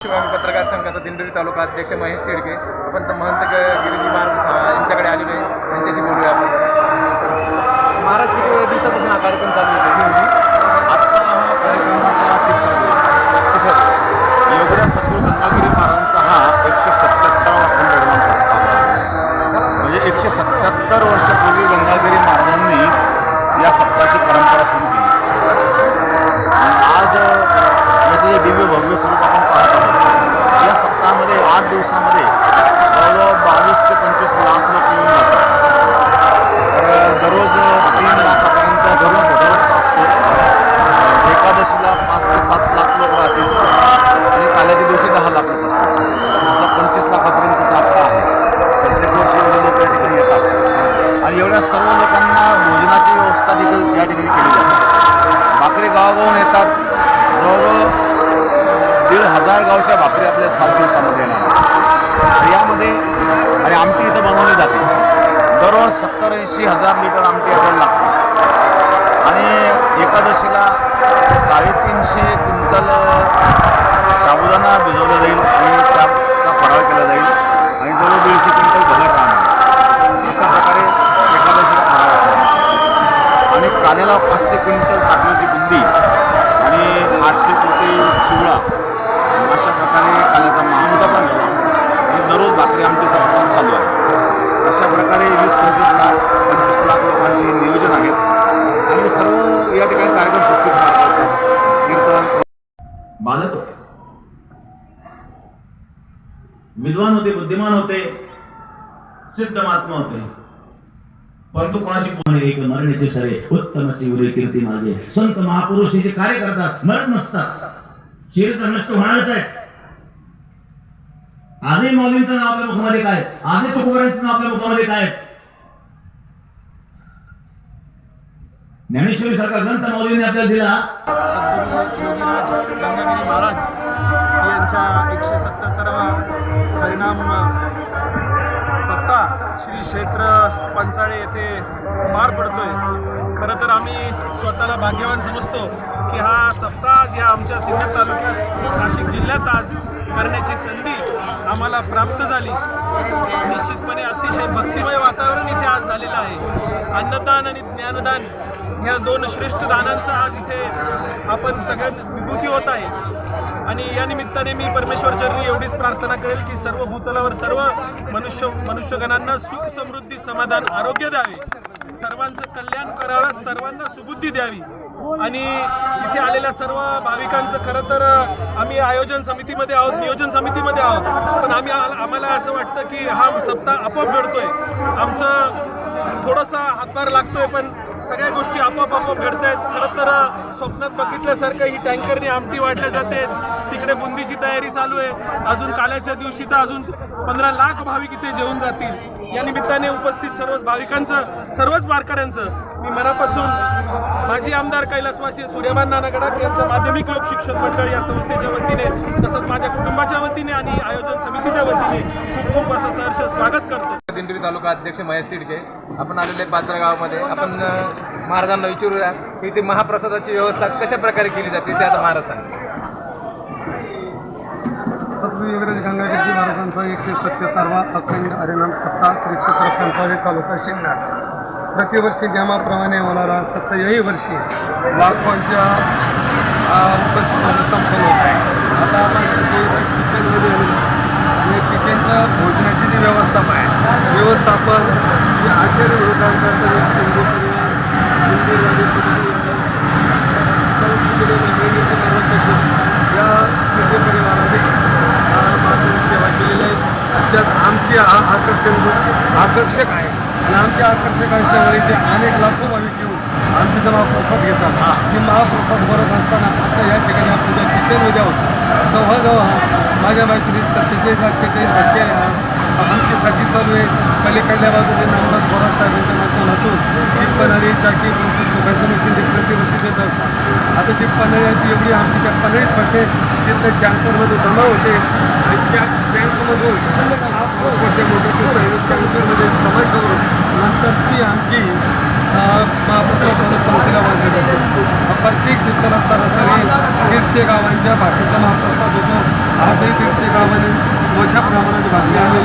शिवाय पत्रकार संघाचा दिंडोरी तालुका अध्यक्ष महेश तिडके आपण तर महंत गिरीजी महाराज सा- यांच्याकडे आलेलो त्यांच्याशी बोलूया आपण. महाराज किती दिवसापासून हा कार्यक्रम चालू होते आजचा हा कार्यक्रमाचा तिसरा दिवस आहे. योगराज सद्गुरू गंगागिरी महाराजांचा हा एकशे सत्याहत्तरावा अखंड निर्माण म्हणजे एकशे सत्याहत्तर वर्षापूर्वी गंगागिरी महाराजांनी या सप्ताहाची परंपरा सुरू केली. दहा लाखापासून लोक पंचवीस लाखापर्यंतचा हप्ता आहे. प्रत्येक वर्षी एवढे लोक या ठिकाणी येतात. आणि एवढ्या सर्व लोकांना भोजनाची व्यवस्था देखील या ठिकाणी केली जाते. भाकरी गावागावून येतात. जवळजवळ दीड हजार गावच्या भाकरी आपल्या सात दिवसामध्ये येणार यामध्ये आणि आमटी इथं बनवली जाते. दररोज सत्तर ऐंशी हजार लिटर आमटी आपल्याला लागते. आणि एकादशीला आणि पाचशे क्विंटल साखरेची बुंदी आणि आठशे कोटी चिवळा अशा प्रकारे काल्याचा महामुदा पण आणि दररोज भाकरी आमटीचा प्रसंग चालू आहे. अशा प्रकारे वीस पंचवीस लाख पंचवीस लाख लोकांचे नियोजन आहे. आणि सर्व या ठिकाणी कार्यक्रम सृष्टी कीर्तन. बालक होते. विद्वान होते बुद्धिमान होते सिद्ध महात्मा होते. परंतु कोणाची कोणी एक मरणेचे सरे उत्तमची उरे कीर्ती मागे संत महापुरुष हे जे कार्य करतात मरत नसतात. शरीर तर नष्ट होणारच आहे आधी मौलींचं नाव आपल्या मुखामध्ये काय? आधी तुकोबऱ्यांचं नाव आपल्या मुखामध्ये काय? ज्ञानेश्वरी सारखा ग्रंथ मौलीने आपल्याला दिला. योगीराज गंगागिरी महाराज यांच्या एकशे सत्याहत्तरावा परिणाम सप्ताह श्री क्षेत्र पंचाळे येथे पार पडतोय. खरं तर आम्ही स्वतःला भाग्यवान समजतो की हा सप्ताह आज या आमच्या सिन्नर तालुक्यात नाशिक जिल्ह्यात आज करण्याची संधी आम्हाला प्राप्त झाली. निश्चितपणे अतिशय भक्तिमय वातावरण इथे आज झालेलं आहे. अन्नदान आणि ज्ञानदान ह्या दोन श्रेष्ठ दानांचा आज इथे आपण सगळ्यात विभूती होत आहे. आणि या निमित्ताने मी परमेश्वर चरणी एवढीच प्रार्थना करेल की सर्व भूतलावर सर्व मनुष्य मनुष्यगणांना सुख समृद्धी समाधान आरोग्य द्यावे. सर्वांचं कल्याण करावं सर्वांना सुबुद्धी द्यावी. आणि इथे आलेल्या सर्व भाविकांचं खरं तर आम्ही आयोजन समितीमध्ये आहोत नियोजन समितीमध्ये आहोत. पण आम्ही आम्हाला असं वाटतं की हा सप्ताह आपोआप घडतोय. आमचं थोडासा हातभार लागतोय पण सगळ्या गोष्टी आपोआप आपोआप घडत आहेत खरं तर स्वप्नात बघितल्यासारखं ही टँकरने आमटी वाढल्या जाते तिकडे बुंदीची तयारी चालू आहे. अजून काल्याच्या दिवशी तर अजून पंधरा लाख भाविक इथे जेवून जातील. या निमित्ताने उपस्थित सर्वच भाविकांचं सर्वच वारकऱ्यांचं मी मनापासून माजी आमदार कैलासवासी सूर्यमान नाना गडाख यांच्या माध्यमिक लोक शिक्षण मंडळ या संस्थेच्या वतीने तसंच माझ्या कुटुंबाच्या वतीने आणि आयोजन समितीच्या वतीने खूप खूप असं सहर्ष स्वागत करतो. दिंडोरी तालुका अध्यक्ष महेश तिडके आपण आलेले आहे पाचरा गावामध्ये आपण महाराजांना विचारूया की इथे महाप्रसादाची व्यवस्था कशा प्रकारे केली जाते? ते आता महाराज सांगतील सद्गुरू योगराज महाराजांचा एकशे सत्याहत्तरवा अखंड हरिनाम सप्ताह श्री क्षेत्र कंसाळी तालुका शिंगणार प्रतिवर्षी नियमाप्रमाणे होणारा सत्तरही वर्षी लाखोंच्या उपस्थितीमध्ये संपन्न होत आहे. आता आपण किचनमध्ये आणि किचनच्या भोजनाची जी व्यवस्थापन आहे व्यवस्थापन जे आचार्य विरोधांकरता या सिंधू परिवाराने सेवा केलेली आहे त्यात आमचे आ आकर्षण आकर्षक आहे आणि आमचे आकर्षक असल्यामुळे ते अनेक लाखो भाविक येऊन आमचे जेव्हा प्रसाद घेतात की महाप्रसाद भरत असताना आता या ठिकाणी आपण ज्या किचनमध्ये आहोत जवळजवळ माझ्या माहिती सत्तेचाळीस अठ्ठेचाळीस भट्टी आहे आमच्यासाठी चालू आहे पलीकडल्या बाजूने नामदार थोरात साहेबांच्या माध्यमातून जी पन्हाळी टाकी सुखाचं मशीन देखील ती मशीन देत असतात आता जी पन्हाळी आहे ती एवढी आमची त्या पन्हाळीत पडते तिथं टँकरमध्ये जमा होते आणि त्या टँकमधून मोठे मोठ्या टँकरमध्ये जमा करून नंतर ती आमची महाप्रसाद पंक्तीला बांधली जाते. प्रत्येक दिवसाला सरासरी दीडशे गावांच्या बाकीचा महाप्रसाद होतो आजही गावांनी मोठ्या प्रमाणात बातम्या आलेल्या